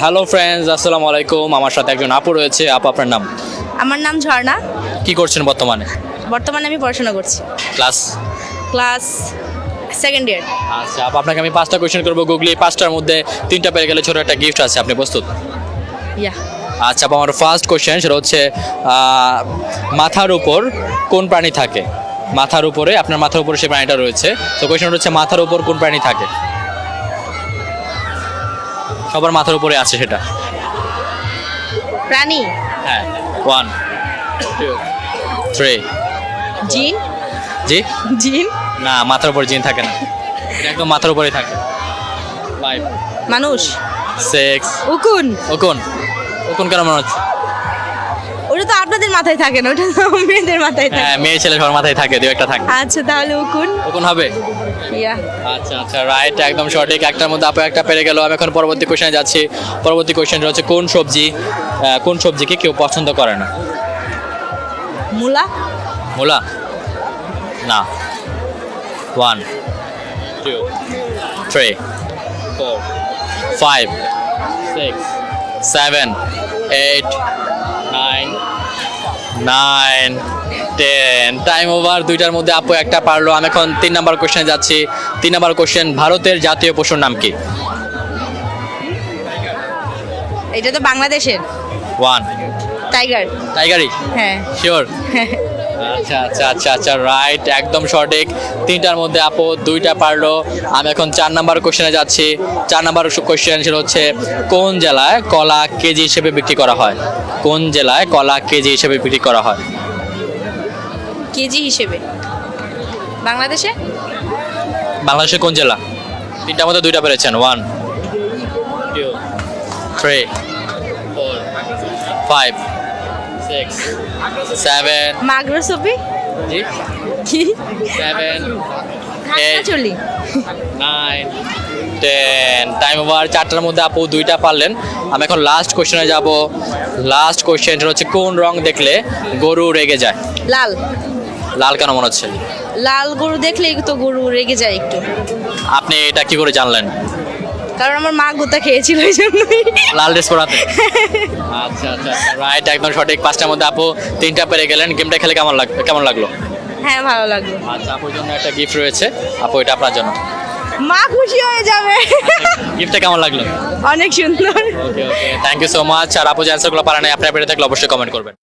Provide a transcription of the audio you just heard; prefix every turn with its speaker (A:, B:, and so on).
A: Hello friends আসসালামু আলাইকুম। আমার সাথে একজন আপু রয়েছে। আপু আপনার নাম?
B: আমার নাম ঝর্ণা।
A: কি করছেন বর্তমানে?
B: বর্তমানে আমি পড়াশোনা করছি।
A: ক্লাস?
B: ক্লাস সেকেন্ড ইয়ার
A: আচ্ছা আপু আপনাকে আমি পাঁচটা কোয়েশ্চেন করব। গুগলি পাঁচটার মধ্যে তিনটা পেয়ে গেলে ছোট একটা গিফট আছে। আপনি প্রস্তুত?
B: ইয়া
A: আচ্ছা আপু আমার ফার্স্ট কোয়েশ্চেন সেটা হচ্ছে মাথার উপর কোন প্রাণী থাকে? মাথার উপরে আপনার মাথার উপরে সেই প্রাণীটা রয়েছে। তো কোয়েশ্চেন হচ্ছে মাথার উপর কোন প্রাণী থাকে? সবার মাথার উপরে আছে সেটা।
B: প্রাণী
A: হ্যাঁ ওয়ান টু থ্রি
B: জিন?
A: জি?
B: জিন?
A: না মাথার উপরে জিন থাকে না। একদম মাথার উপরেই থাকে। ফাইভ
B: মানুষ?
A: সিক্স
B: উকুন?
A: উকুন। উকুন কেন মনে হচ্ছে?
B: ওটা তো আপনাদের মাথায় থাকে না ওটা তো মেয়েদের মাথায় থাকে।
A: হ্যাঁ মেয়ে ছেলে সবার মাথায় থাকে দু একটা থাকে।
B: আচ্ছা তাহলে উকুন।
A: ওকন হবে?
B: ইয়া।
A: আচ্ছা আচ্ছা রাইট একদম সঠিক। একটার মধ্যে আপু একটা পেরে গেল। আমি এখন পরবর্তী কোশ্চেনে যাচ্ছি। পরবর্তী কোশ্চেনটা হচ্ছে কোন সবজি কোন সবজিকে কেউ পছন্দ করে না?
B: মূলা?
A: মূলা? না। One two three four five six seven eight nine nine ten time over দুইটার মধ্যে আপু একটা পারল। আমি এখন তিন নাম্বার কোশ্চেনে যাচ্ছি। তিন নাম্বার কোশ্চেন ভারতের জাতীয় পশুর নাম কি?
B: এটা তো বাংলাদেশের।
A: ওয়ান
B: টাইগার
A: টাইগারই
B: হ্যাঁ।
A: শিওর আচ্ছা আচ্ছা আচ্ছা আচ্ছা রাইট একদম সঠিক। তিনটার মধ্যে আপু দুইটা পারল। আমি এখন চার নাম্বার কোশ্চেনে যাচ্ছি। চার নাম্বার কোশ্চেন সেটা হচ্ছে কোন জেলায় কলা কেজি হিসেবে বিক্রি করা হয়? কোন জেলায় কলা কেজি হিসেবে বিক্রি করা হয়?
B: কেজি হিসেবে? বাংলাদেশে?
A: বাংলাদেশের কোন জেলা? তিনটার মধ্যে দুইটা পেরেছেন। One two three four five six seven
B: মাগ্রোসপি
A: জি।
B: কি?
A: সেভেন
B: চলি
A: নাইন টেন টাইম ওভার চারটার মধ্যে আপু দুইটা পারলেন। আমি এখন লাস্ট কোশ্চেনে যাব। লাস্ট কোশ্চেন হচ্ছে কোন রং দেখলে গরু রেগে যায়?
B: লাল।
A: লাল কেন মনে হচ্ছে?
B: লাল গরু দেখলেই তো গরু রেগে যায় একটু।
A: আপনি এটা কি করে জানলেন?
B: কারণ আমার মা গোতা খেয়েছিল ওই জন্যই।
A: লাল ড্রেস পরাতে। আচ্ছা আচ্ছা রাইট একদম সঠিক। পাঁচটার মধ্যে আপু তিনটা পেরে গেলেন। গেমটা খেলে কেমন লাগ কেমন লাগল?
B: হ্যাঁ ভালো লাগল।
A: আচ্ছা আপুর জন্য একটা গিফট রয়েছে। আপু এটা আপনার জন্য।
B: মা খুশি হয়ে যাবে।
A: গিফটটা কেমন লাগল?
B: অনেক সুন্দর।
A: Okay okay thank you so much আর আপু যে অ্যান্সারগুলো পারে নাই আপনার পেরে থাকলে অবশ্যই কমেন্ট করবেন।